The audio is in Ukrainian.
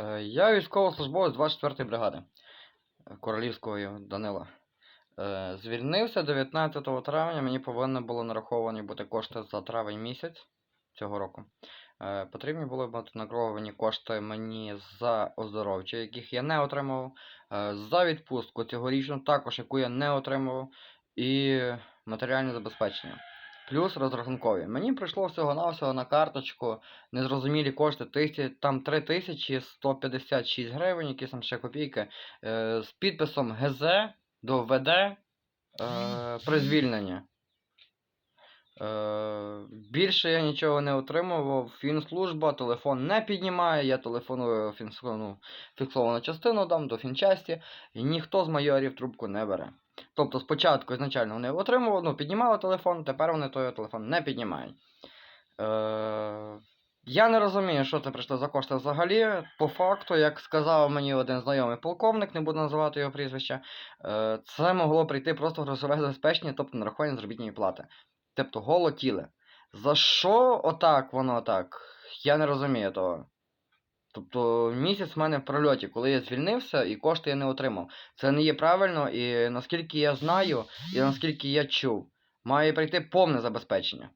Е, Я військовослужбовець 24-ї бригади е, Королівської Данила. Е, Звільнився 19 травня, мені повинні було нараховані бути кошти за травень місяць цього року. Потрібні були бути нараховані кошти мені за оздоровчі, яких я не отримував, за відпустку цьогорічну, також яку я не отримував, і матеріальне забезпечення. Плюс розрахункові. Мені прийшло всього-навсього на карточку незрозумілі кошти, тисячі, там 3156 гривень, якісь там ще копійки, е, з підписом ГЗ до ВД е, при звільненні. Е, більше я нічого не отримував. Фінслужба, телефон не піднімає, я телефоную ну, фіксовану частину дам до фінчасті, і ніхто з майорів трубку не бере. Тобто спочатку ізначально вони отримували, ну, піднімали телефон, тепер вони той телефон не піднімають. Е, я не розумію, що це прийшло за кошти взагалі. По факту, як сказав мені один знайомий полковник, не буду називати його прізвище, е, це могло прийти просто грошове забезпечення, тобто нарахування заробітної плати. Тобто голотіли. За що отак воно так? Я не розумію того. Тобто місяць в мене в прольоті, коли я звільнився і кошти я не отримав. Це не є правильно, і наскільки я знаю, і наскільки я чув, має прийти повне забезпечення.